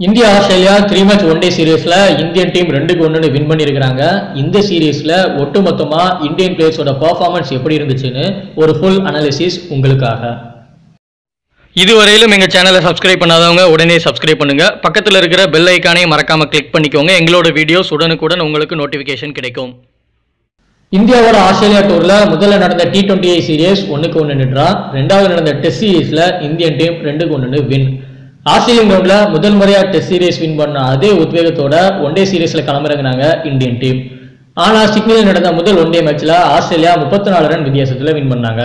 India Australia three match one day சீரீஸ்ல Indian team ரெண்டுக்கு ஒன்றுன்னு வின் பண்ணியிருக்கிறாங்க இந்த சீரீஸ்ல ஒட்டுமொத்தமா இந்தியன் பிளேயர்ஸோட பெர்ஃபார்மன்ஸ் எப்படி இருந்துச்சுன்னு ஒரு ஃபுல் அனாலிசிஸ் உங்களுக்காக. இதுவரையிலும் எங்க சேனலை சப்ஸ்கிரைப் பண்ணாதவங்க உடனே சப்ஸ்கிரைப் பண்ணுங்க. பக்கத்தில் இருக்கிற பெல் ஐக்கானை மறக்காம கிளிக் பண்ணிக்கோங்க. எங்களோட வீடியோஸ் உடனுக்குடன் உங்களுக்கு நோட்டிஃபிகேஷன் கிடைக்கும். இந்தியாவோட ஆஸ்திரேலியா டூர்ல முதல்ல நடந்த டி டுவெண்ட்டி ஐ சீரியஸ் ஒன்றுக்கு ஒன்று நின்றா ரெண்டாவது நடந்த டெஸ்ட் சீரீஸ்ல இந்தியன் டீம் ரெண்டுக்கு ஒன்று வின் ஆஸ்திரேலியன் கிரவுண்ட்ல முதல் முறையா டெஸ்ட் சீரீஸ் வின் பண்ண அதே உத்வேகத்தோட ஒன் டே சீரீஸ்ல களமிறங்கினாங்க இந்தியன் டீம் ஆனா சிட்னியில் நடந்த முதல் ஒன் டே மேட்ச்ல ஆஸ்திரேலியா முப்பத்தி நாலு ரன் வித்தியாசத்துல வின் பண்ணாங்க.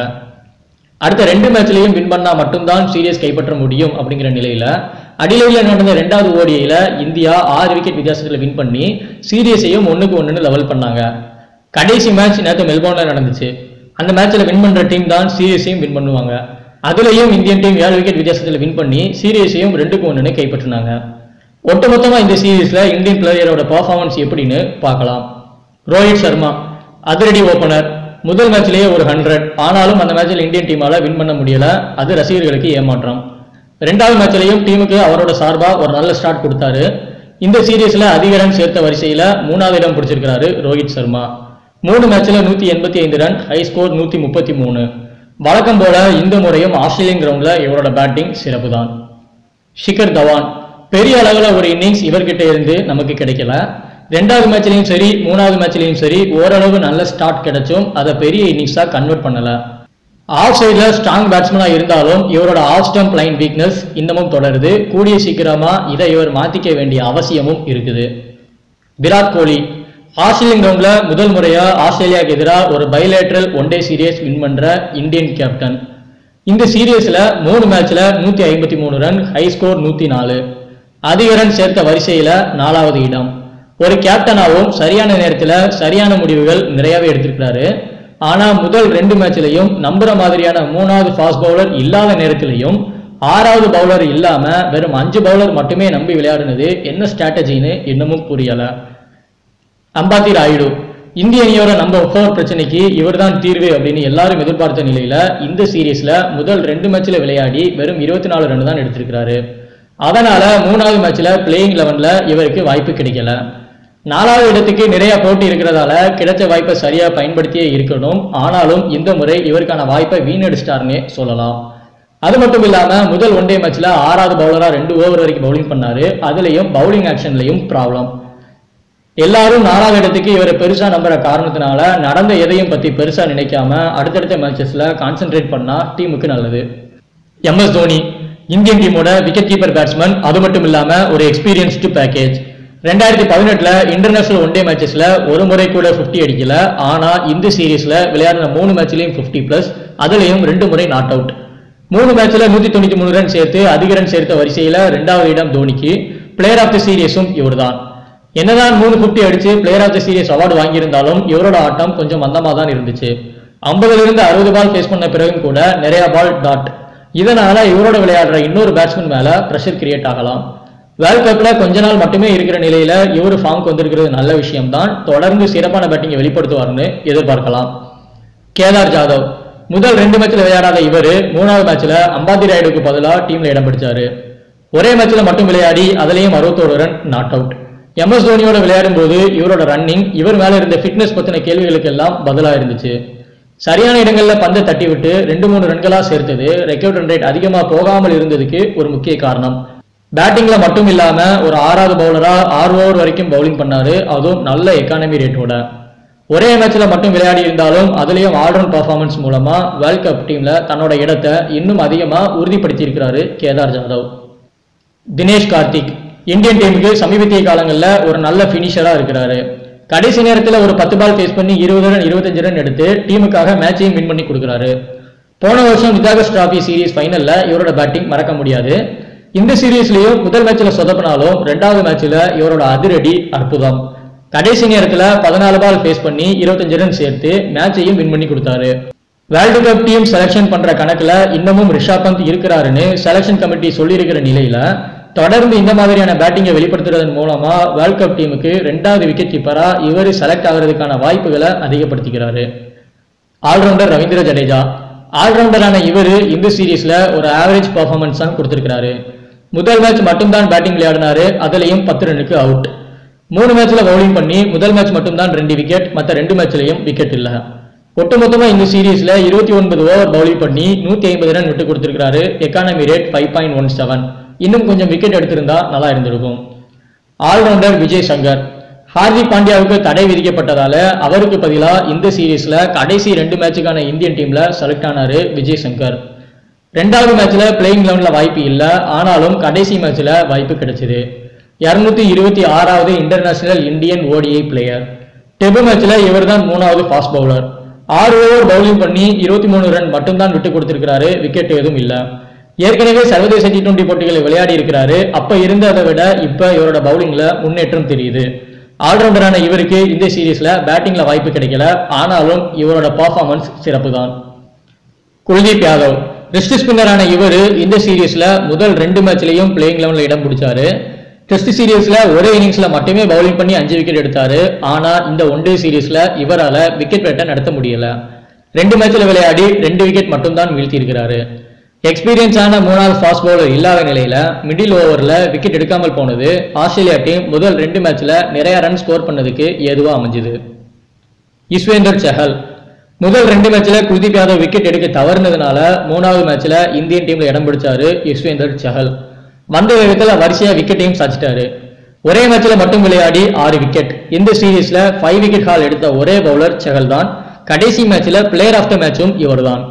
அடுத்த ரெண்டு மேட்ச்லையும் வின் பண்ணால் மட்டும்தான் சீரியஸ் கைப்பற்ற முடியும் அப்படிங்கிற நிலையில் அடிலையில் நடந்த ரெண்டாவது ஓடியில் இந்தியா ஆறு விக்கெட் வித்தியாசத்தில் வின் பண்ணி சீரியஸையும் ஒன்றுக்கு ஒன்றுன்னு லெவல் பண்ணாங்க. கடைசி மேட்ச் நேற்று மெல்போர்னில் நடந்துச்சு. அந்த மேட்ச்சில் வின் பண்ணுற டீம் தான் சீரியஸையும் வின் பண்ணுவாங்க. அதுலேயும் இந்தியன் டீம் ஏழு விக்கெட் வித்தியாசத்தில் வின் பண்ணி சீரியஸையும் ரெண்டுக்கு ஒண்ணுன்னு கைப்பற்றினாங்க. ஒட்டுமொத்தமாக இந்த சீரீஸில் இந்தியன் பிளேயரோட பர்ஃபார்மன்ஸ் எப்படின்னு பார்க்கலாம். ரோஹித் சர்மா அதிரடி ஓப்பனர் முதல் மேட்ச்லேயே ஒரு ஹண்ட்ரட் ஆனாலும் அந்த மேட்சில் இந்தியன் டீமால் வின் பண்ண முடியல. அது ரசிகர்களுக்கு ஏமாற்றம். ரெண்டாவது மேட்ச்லேயும் டீமுக்கு அவரோட சார்பாக ஒரு நல்ல ஸ்டார்ட் கொடுத்தாரு. இந்த சீரீஸில் அதிக ரன் சேர்த்த வரிசையில் மூணாவது இடம் பிடிச்சிருக்கிறாரு ரோஹித் சர்மா. மூணு மேட்ச்சில் நூற்றி எண்பத்தி ஐந்து ரன் ஹை ஸ்கோர் நூற்றி முப்பத்தி மூணு. வழக்கம் போல இந்த முறையும் ஆஸ்திரேலியன் கிரவுண்ட்ல இவரோட பேட்டிங் சிறப்பு தான் ஷிகர் தவான் பெரிய அளவில் ஒரு இன்னிங்ஸ் இவர்கிட்ட இருந்து நமக்கு கிடைக்கல. ரெண்டாவது மேட்ச்லையும் சரி மூணாவது மேட்ச்லையும் சரி ஓரளவு நல்ல ஸ்டார்ட் கிடைச்சும் அதை பெரிய இன்னிங்ஸாக கன்வெர்ட் பண்ணல. ஆஃப் சைடில் ஸ்ட்ராங் பேட்ஸ்மேனா இருந்தாலும் இவரோட ஆஃப் ஸ்டம்ப் லைன் வீக்னஸ் இன்னமும் தொடருது. கூடிய சீக்கிரமாக இதை இவர் மாற்றிக்க வேண்டிய அவசியமும் இருக்குது. விராட் கோலி ஆஸ்திரேலியன் கிரவுண்ட்ல முதல் முறையா ஆஸ்திரேலியாவுக்கு எதிராக ஒரு bilateral one day series win பண்ற இந்தியன் கேப்டன் இந்த சீரியஸ்ல மூணு மேட்ச்ல நூத்தி ஐம்பத்தி மூணு ரன் ஹை ஸ்கோர் நூத்தி நாலு. அதிக ரன் சேர்த்த வரிசையில நாலாவது இடம். ஒரு கேப்டனாகவும் சரியான நேரத்துல சரியான முடிவுகள் நிறையவே எடுத்திருக்கிறாரு. ஆனா முதல் ரெண்டு மேட்ச்லயும் நம்புற மாதிரியான மூணாவது ஃபாஸ்ட் பவுலர் இல்லாத நேரத்திலையும் ஆறாவது பவுலர் இல்லாம வெறும் அஞ்சு பவுலர் மட்டுமே நம்பி விளையாடுனது என்ன ஸ்ட்ராட்டஜின்னு இன்னமும் புரியலை. அம்பாத்தி ராயுடு இந்திய அணியோட நம்பர் ஃபோர் பிரச்சனைக்கு இவர் தான் தீர்வு அப்படின்னு எல்லாரும் எதிர்பார்த்த நிலையில இந்த சீரீஸ்ல முதல் ரெண்டு மேட்ச்ல விளையாடி வெறும் இருபத்தி நாலு ரன் தான் எடுத்திருக்கிறாரு. அதனால மூணாவது மேட்ச்ல பிளேயிங் லெவன்ல இவருக்கு வாய்ப்பு கிடைக்கல. நாலாவது இடத்துக்கு நிறைய போட்டி இருக்கிறதால கிடைச்ச வாய்ப்பை சரியா பயன்படுத்தியே இருக்கணும். ஆனாலும் இந்த முறை இவருக்கான வாய்ப்பை வீணடிச்சிட்டாருன்னே சொல்லலாம். அது மட்டும் இல்லாம முதல் ஒன் டே மேட்ச்ல ஆறாவது பவுலரா ரெண்டு ஓவர் வரைக்கும் பவுலிங் பண்ணாரு. அதுலயும் பவுலிங் ஆக்ஷன்லயும் ப்ராப்ளம் எல்லாரும் நாலாவது இடத்துக்கு இவரை பெருசா நம்புற காரணத்தினால நடந்த எதையும் பத்தி பெருசா நினைக்காம அடுத்தடுத்த மேட்சஸ்ல கான்சென்ட்ரேட் பண்ணா டீமுக்கு நல்லது. எம் எஸ் தோனி இந்தியன் டீமோட விக்கெட் கீப்பர் பேட்ஸ்மேன் அது மட்டும் இல்லாம ஒரு எக்ஸ்பீரியன்ஸ்டு பேக்கேஜ் ரெண்டாயிரத்தி பதினெட்டுல இன்டர்நேஷனல் ஒன் டே மேட்சஸ்ல ஒரு முறை கூட 50 அடிக்கல. ஆனா இந்த சீரீஸ்ல விளையாடின மூணு மேட்ச்லயும் 50 பிளஸ் அதுலயும் ரெண்டு முறை நாட் அவுட் மூணு மேட்ச்ல நூத்தி தொண்ணூத்தி மூணு ரன் சேர்த்து அதிக ரன் சேர்த்த வரிசையில ரெண்டாவது இடம் தோனிக்கு. பிளேயர் ஆஃப் த சீரியஸும் இவர்தான். என்னதான் மூணு 50 அடிச்சு player of the series award வாங்கியிருந்தாலும் இவரோட ஆட்டம் கொஞ்சம் மந்தமாக தான் இருந்துச்சு. ஐம்பதுல இருந்து அறுபது பால் ஃபேஸ் பண்ண பிறகும் கூட நிறைய பால் டாட் இதனால இவரோட விளையாடுற இன்னொரு பேட்ஸ்மேன் மேல ப்ரெஷர் கிரியேட் ஆகலாம். வேர்ல்ட் கப்ல கொஞ்ச நாள் மட்டுமே இருக்கிற நிலையில இவரு ஃபார்முக்கு வந்திருக்கிறது நல்ல விஷயம் தான் தொடர்ந்து சிறப்பான பேட்டிங்கை வெளிப்படுத்துவார்னு எதிர்பார்க்கலாம். கேதார் ஜாதவ் முதல் ரெண்டு மேட்ச்ல விளையாடாத இவரு மூணாவது மேட்ச்ல அம்பாதி ராயுடுக்கு பதிலாக டீம்ல இடம் பிடிச்சாரு. ஒரே மேட்ச்ல மட்டும் விளையாடி அதுலயும் அறுபத்தோரு ரன் நாட் அவுட் எம்எஸ் தோனியோட விளையாடும் போது இவரோட ரன்னிங் இவர் மேல இருந்த ஃபிட்னஸ் பத்தின கேள்விகளுக்கு எல்லாம் பதிலா இருந்துச்சு. சரியான இடங்கள்ல பந்தை தட்டி விட்டு ரெண்டு மூணு ரன்களா சேர்த்தது. ரெக்கவுட் ரன் ரேட் அதிகமா போகாமல் இருந்ததுக்கு ஒரு முக்கிய காரணம். பேட்டிங்ல மட்டும் இல்லாம ஒரு ஆறாவது பவுலரா ஆறு ஓவர் வரைக்கும் பவுலிங் பண்ணாரு. அதுவும் நல்ல எக்கானமி ரேட்டோட ஒரே மேட்ச்ல மட்டும் விளையாடி இருந்தாலும் அதுலயும் ஆல்ரவுண்ட் பர்ஃபார்மன்ஸ் மூலமா வேர்ல்ட் கப் டீம்ல தன்னோட இடத்தை இன்னும் அதிகமா உறுதிப்படுத்தி இருக்கிறாரு கேதார் ஜாதவ். தினேஷ் கார்த்திக். இந்தியன் டீமுக்கு சமீபத்திய காலங்களில் ஒரு நல்ல ஃபினிஷராக இருக்கிறாரு. கடைசி நேரத்தில் ஒரு பத்து பால் ஃபேஸ் பண்ணி இருபது ரன் இருபத்தஞ்சு ரன் எடுத்து டீமுக்காக மேட்சையும் வின் பண்ணி கொடுக்குறாரு. போன வருஷம் விதாகஸ் டிராஃபி சீரிஸ் ஃபைனலில் இவரோட பேட்டிங் மறக்க முடியாது. இந்த சீரீஸ்லயும் முதல் மேட்ச்சில் சொதப்பினாலும் ரெண்டாவது மேட்ச்சில் இவரோட அதிரடி அற்புதம். கடைசி நேரத்தில் பதினாலு பால் ஃபேஸ் பண்ணி இருபத்தஞ்சு ரன் சேர்த்து மேட்சையும் வின் பண்ணி கொடுத்தாரு. வேர்ல்டு கப் டீம் செலெக்ஷன் பண்ணுற கணக்கில் இன்னமும் ரிஷா பந்த் இருக்கிறாருன்னு செலெக்ஷன் கமிட்டி சொல்லியிருக்கிற நிலையில் தொடர்ந்து இந்த மாதிரியான பேட்டிங்கை வெளிப்படுத்துறதன் மூலமா வேர்ல்ட் கப் டீமுக்கு ரெண்டாவது விக்கெட் கீப்பரா இவர் செலக்ட் ஆகிறதுக்கான வாய்ப்புகளை அதிகப்படுத்திக்கிறாரு. ஆல்ரவுண்டர் ரவீந்திர ஜடேஜா. ஆல்ரவுண்டரான இவர் இந்த சீரீஸ்ல ஒரு ஆவரேஜ் பர்ஃபார்மன்ஸ் தான் கொடுத்திருக்கிறாரு. முதல் மேட்ச் மட்டும்தான் பேட்டிங் விளையாடினாரு. அதுலயும் பத்து ரனுக்கு அவுட் மூணு மேட்ச்ல பவுலிங் பண்ணி முதல் மேட்ச் மட்டும்தான் ரெண்டு விக்கெட் மற்ற ரெண்டு மேட்ச்லயும் விக்கெட் இல்லை. ஒட்டுமொத்தமா இந்த சீரீஸ்ல இருபத்தி ஒன்பது ஓவர் பவுலிங் பண்ணி நூத்தி ஐம்பது ரன் விட்டு கொடுத்திருக்காரு economy rate five point one seven இன்னும் கொஞ்சம் விக்கெட் எடுத்திருந்தா நல்லா இருந்திருக்கும். ஆல்ரவுண்டர் விஜய் சங்கர். ஹார்திக் பாண்டியாவுக்கு தடை விதிக்கப்பட்டதால அவருக்கு பதிலா இந்த சீரீஸ்ல கடைசி ரெண்டு மேட்சுக்கான இந்தியன் டீம்ல செலக்ட் ஆனாரு விஜய் சங்கர். ரெண்டாவது மேட்ச்ல பிளேயிங் லெவனில் வாய்ப்பு இல்லை ஆனாலும் கடைசி மேட்ச்ல வாய்ப்பு கிடைச்சது. இருநூத்தி இருபத்தி ஆறாவது international Indian ODI player debut மேட்ச்ல இவர்தான் மூணாவது ஃபாஸ்ட் பவுலர் ஆறு ஓவர் பவுலிங் பண்ணி இருபத்தி மூணு ரன் மட்டும்தான் விட்டு கொடுத்திருக்கிறாரு விக்கெட் எதுவும் இல்லை. ஏற்கனவே சர்வதேச டி டுவெண்டி போட்டிகளை விளையாடி இருக்கிறாரு. அப்ப இருந்ததை விட இப்ப இவரோட பவுலிங்ல முன்னேற்றம் தெரியுது. ஆல்ரவுண்டரான இவருக்கு இந்த சீரீஸ்ல பேட்டிங்ல வாய்ப்பு கிடைக்கல. ஆனாலும் இவரோட பர்ஃபார்மன்ஸ் சிறப்பு தான் குல்தீப் யாதவ். டெஸ்ட் ஸ்பின்னரான இவர் இந்த சீரீஸ்ல முதல் ரெண்டு மேட்ச்லயும் பிளேயிங் லெவன்ல இடம் பிடிச்சாரு. டெஸ்ட் சீரீஸ்ல ஒரே இன்னிங்ஸ்ல மட்டுமே பவுலிங் பண்ணி அஞ்சு விக்கெட் எடுத்தாரு. ஆனா இந்த ஒன் டே சீரீஸ்ல இவரால் விக்கெட் வேட்டை நடத்த முடியல. ரெண்டு மேட்ச்ல விளையாடி ரெண்டு விக்கெட் மட்டும்தான் வீழ்த்தி எக்ஸ்பீரியன்ஸான மூணாவது ஃபாஸ்ட் பவுலர் இல்லாத நிலையில மிடில் ஓவரில் விக்கெட் எடுக்காமல் போனது ஆஸ்திரேலியா டீம் முதல் ரெண்டு மேட்ச்ல நிறைய ரன் ஸ்கோர் பண்ணதுக்கு ஏதுவாக அமைஞ்சுது. யுஸ்வேந்தர் சஹல். முதல் ரெண்டு மேட்ச்ல குல்தீப் யாதவ் விக்கெட் எடுக்க தவறுனதுனால மூணாவது மேட்ச்ல இந்தியன் டீம்ல இடம் பிடிச்சாரு யுஸ்வேந்தர் சஹல். வந்த வேகத்தில் வரிசையா விக்கெட்டையும் சச்சிட்டாரு ஒரே மேட்ச்ல மட்டும் விளையாடி ஆறு விக்கெட் இந்த சீரீஸ்ல ஃபைவ் விக்கெட் ஹால் எடுத்த ஒரே பவுலர் சஹல் தான். கடைசி மேட்ச்ல பிளேயர் ஆஃப் த மேட்சும் இவர்தான்.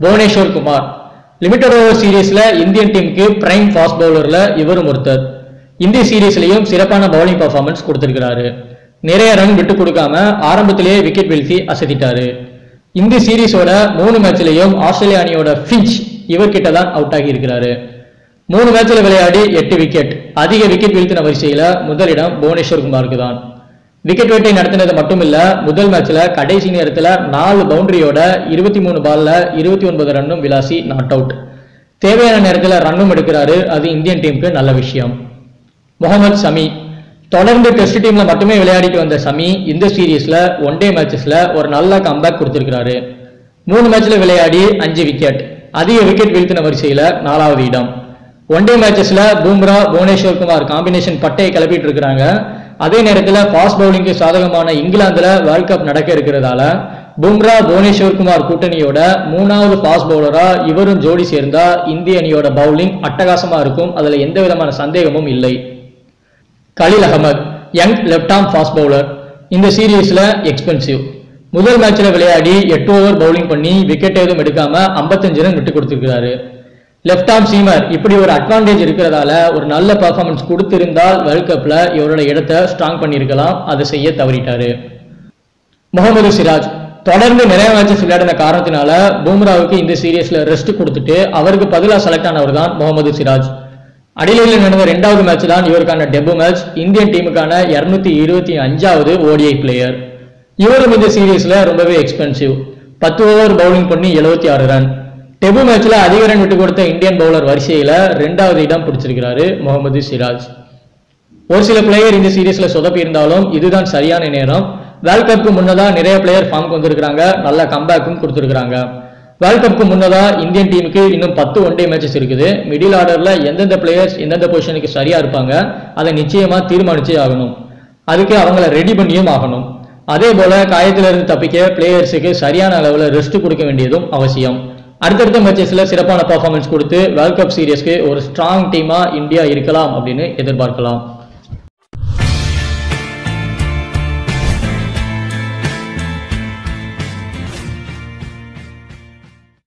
புவனேஸ்வர் குமார். லிமிடெட் ஓவர் சீரீஸ்ல இந்தியன் டீமுக்கு பிரைம் ஃபாஸ்ட் பவுலர்ல இவரும் ஒருத்தர். இந்திய சீரீஸ்லயும் சிறப்பான பவுலிங் பர்ஃபார்மன்ஸ் கொடுத்திருக்கிறாரு. நிறைய ரன் விட்டு கொடுக்காம ஆரம்பத்திலேயே விக்கெட் வீழ்த்தி அசத்திட்டாரு. இந்த சீரீஸோட மூணு மேட்ச்லயும் ஆஸ்திரேலிய அணியோட ஃபிஞ்ச் இவர்கிட்ட தான் அவுட் ஆகி இருக்கிறாரு மூணு மேட்ச்ல விளையாடி எட்டு விக்கெட் அதிக விக்கெட் வீழ்த்தின வரிசையில முதலிடம் புவனேஸ்வர் குமாருக்கு தான். விக்கெட் வேட்டை நடத்தினது மட்டும் இல்ல முதல் மேட்ச்ல கடைசி நேரத்துல நாலு பவுண்டரியோட இருபத்தி மூணு பால்ல இருபத்தி ஒன்பது ரன்னும் விளாசி நாட் அவுட் தேவையான நேரத்துல ரன்னும் எடுக்கிறாரு. அது இந்தியன் டீமுக்கு நல்ல விஷயம். முகமது சமி தொடர்ந்து டெஸ்ட் டீம்ல மட்டுமே விளையாடிட்டு வந்த சமி இந்த சீரீஸ்ல ஒன் டே மேட்சஸ்ல ஒரு நல்ல கம்பேக் கொடுத்திருக்கிறாரு. மூணு மேட்ச்ல விளையாடி அஞ்சு விக்கெட் அதிக விக்கெட் வீழ்த்தின வரிசையில நாலாவது இடம். ஒன் டே மேட்சஸ்ல பூம்ரா புவனேஸ்வர் குமார் காம்பினேஷன் பட்டையை கிளப்பிட்டு இருக்கிறாங்க. அதே நேரத்தில் ஃபாஸ்ட் பவுலிங்க்கு சாதகமான இங்கிலாந்துல வேர்ல்ட் கப் நடக்க இருக்கிறதால பும்ரா புவனேஸ்வர் குமார் கூட்டணியோட மூணாவது ஃபாஸ்ட் பவுலரா இவரும் ஜோடி சேர்ந்தா இந்திய அணியோட பவுலிங் அட்டகாசமா இருக்கும். அதுல எந்த விதமான சந்தேகமும் இல்லை. Khaleel Ahmed young left arm fast bowler இந்த சீரீஸ்ல எக்ஸ்பென்சிவ் முதல் மேட்ச்ல விளையாடி எட்டு ஓவர் பவுலிங் பண்ணி விக்கெட் எதுவும் எடுக்காம 55 ரன் விட்டு கொடுத்திருக்கிறாரு. லெஃப்ட் ஆர்ம் சீமர் இப்படி ஒரு அட்வான்டேஜ் இருக்கிறதால ஒரு நல்ல பர்ஃபார்மன்ஸ் கொடுத்திருந்தால் வேர்ல்ட் கப்ல இவரோட இடத்தை ஸ்ட்ராங் பண்ணியிருக்கலாம். அதை செய்ய தவறிட்டாரு. முகமது சிராஜ் தொடர்ந்து நிறைய மேட்சஸ் விளையாடின காரணத்தினால பூம்ராவுக்கு இந்த சீரியஸ்ல ரெஸ்ட் கொடுத்துட்டு அவருக்கு பதிலாக செலக்ட் ஆனவர் தான் முகமது சிராஜ். அடிலையில் நடந்த ரெண்டாவது மேட்ச் தான் இவருக்கான டெபு மேட்ச் இந்தியன் டீமுக்கான இருநூத்தி இருபத்தி அஞ்சாவது ஓடிஐ பிளேயர் இவரும் இந்த சீரீஸ்ல ரொம்பவே எக்ஸ்பென்சிவ் பத்து ஓவர் பவுலிங் பண்ணி 76 ஆறு ரன் டெபு மேட்ச்ல அதிக ரன் விட்டு கொடுத்த இந்தியன் பவுலர் வரிசையில ரெண்டாவது இடம் பிடிச்சிருக்கிறாரு முகமது சிராஜ். ஒரு சில பிளேயர் இந்த சீரீஸ்ல சொதப்பி இருந்தாலும் இதுதான் சரியான நேரம். வேர்ல்ட் கப்புக்கு முன்னதா நிறைய பிளேயர் ஃபார்முக்கு வந்திருக்கிறாங்க. நல்ல கம்பேக்கும் கொடுத்துருக்காங்க வேர்ல்ட் கப்புக்கு முன்னதா இந்தியன் டீமுக்கு இன்னும் பத்து ஒன் டே மேட்சஸ் இருக்குது. மிடில் ஆர்டர்ல எந்தெந்த பிளேயர்ஸ் எந்தெந்த பொசிஷனுக்கு சரியா இருப்பாங்க அதை நிச்சயமா தீர்மானிச்சே ஆகணும். அதுக்கு அவங்கள ரெடி பண்ணியும் ஆகணும். அதே போல காயத்திலிருந்து தப்பிக்க பிளேயர்ஸுக்கு சரியான அளவில் ரெஸ்ட் கொடுக்க வேண்டியதும் அவசியம். அடுத்தடுத்த மேட்சஸ்ல சிறப்பான பர்ஃபார்மன்ஸ் கொடுத்து வேர்ல்ட் கப் சீரியஸ்க்கு ஒரு ஸ்ட்ராங் டீமா இந்தியா இருக்கலாம் அப்படின்னு எதிர்பார்க்கலாம்.